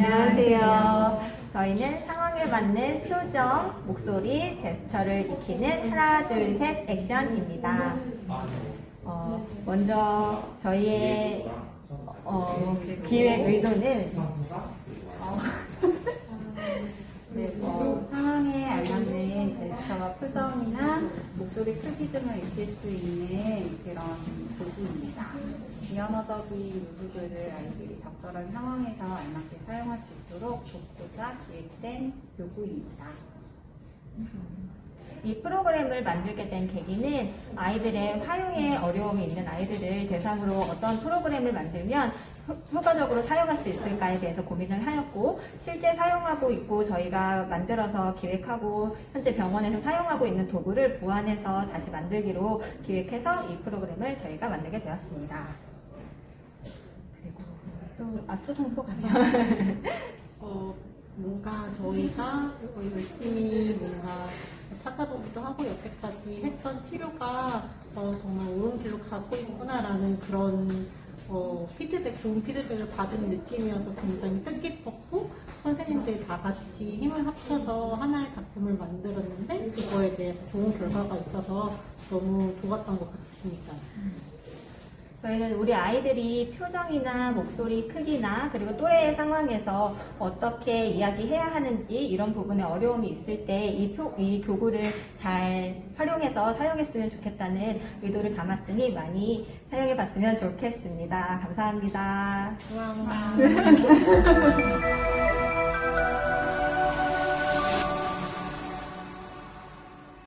안녕하세요. 저희는 상황에 맞는 표정, 목소리, 제스처를 익히는 하나, 둘, 셋 액션입니다. 어, 먼저 저희의 어, 기획 의도는 어, 네, 뭐, 상황에 알맞는 제스처와 표정이나 목소리 크기 등을 익힐 수 있는 그런 도구입니다. 비언어적인 요소들을 아이들이 적절한 상황에서 알맞게 사용할 수 있도록 돕고자 기획된 요구입니다. 이 프로그램을 만들게 된 계기는 아이들의 활용에 어려움이 있는 아이들을 대상으로 어떤 프로그램을 만들면 효- 효과적으로 사용할 수 있을까에 대해서 고민을 하였고 실제 사용하고 있고 저희가 만들어서 기획하고 현재 병원에서 사용하고 있는 도구를 보완해서 다시 만들기로 기획해서 이 프로그램을 저희가 만들게 되었습니다. 그리고 또 앞서선 소감이요. 어, 뭔가 저희가 어, 열심히 뭔가 찾아보기도 하고 여태까지 했던 치료가 어, 정말 옳은 길로 가고 있구나라는 그런 어, 피드백, 좋은 피드백을 받은 느낌이어서 굉장히 뜻깊었고 선생님들 다 같이 힘을 합쳐서 하나의 작품을 만들었는데 그거에 대해서 좋은 결과가 있어서 너무 좋았던 것 같습니다. 저희는 우리 아이들이 표정이나 목소리 크기나 그리고 또래의 상황에서 어떻게 이야기해야 하는지 이런 부분에 어려움이 있을 때이 이 교구를 잘 활용해서 사용했으면 좋겠다는 의도를 담았으니 많이 사용해 봤으면 좋겠습니다. 감사합니다. 우와.